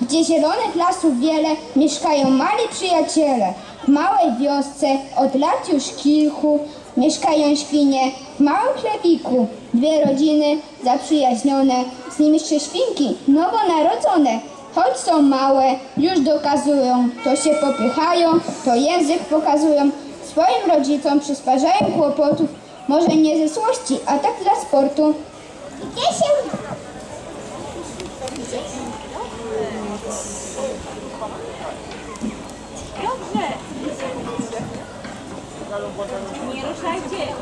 gdzie zielonych lasów wiele, mieszkają mali przyjaciele. W małej wiosce od lat już kilku mieszkają świnie w małym chlebiku. Dwie rodziny zaprzyjaźnione, z nimi jeszcze świnki nowonarodzone. Choć są małe, już dokazują, to się popychają, to język pokazują. Swoim rodzicom przysparzają kłopotów, może nie ze złości, a tak dla sportu. Gdzie się... Nie ruszajcie.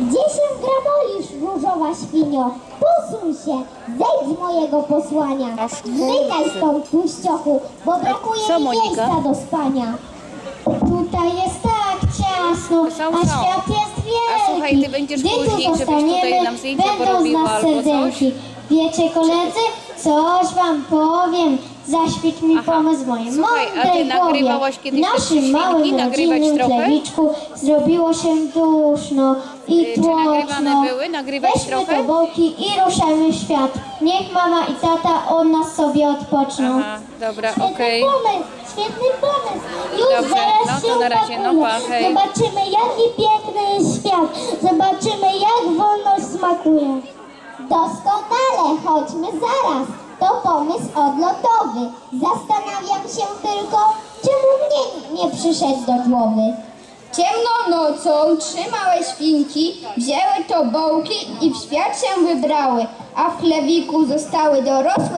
Gdzie się gramolisz, różowa świnio? Posuń się, zejdź z mojego posłania. Zmykaj stąd, tłuściochu, bo brakuje Co, mi Monika? miejsca do spania. Tutaj jest tak ciasno, Są, a są. świat jest wielki. A słuchaj, ty będziesz Gdy tu później, żebyś tutaj zostaniemy, nam zdjęcia będą z porobiła nas albo coś? serdenki. Wiecie koledzy, coś wam powiem. Zaświeć mi Aha. pomysł mojej Słuchaj, a ty mądrej nagrywałaś głowie. kiedyś W te naszym świnki małym nagrywać rodzinnym trochę? zrobiło się duszno i Y, czy tłoczno. nagrywane były? Nagrywać Weźmy trochę? te bołki i ruszajmy w świat. Niech mama i tata od nas sobie odpoczną. Aha, dobra, Świetny okej. pomysł, świetny pomysł. Już Dobrze, zaraz no to się na razie, no upakujemy. pa, hej. Zobaczymy jaki piękny jest świat. Zobaczymy jak wolność smakuje. Doskonale, chodźmy zaraz. To pomysł odlotowy. Zastanawiam się tylko, czemu mnie nie przyszedł do głowy. Ciemną nocą trzy małe świnki wzięły to bołki i w świat się wybrały, a w chlewiku zostały dorosłe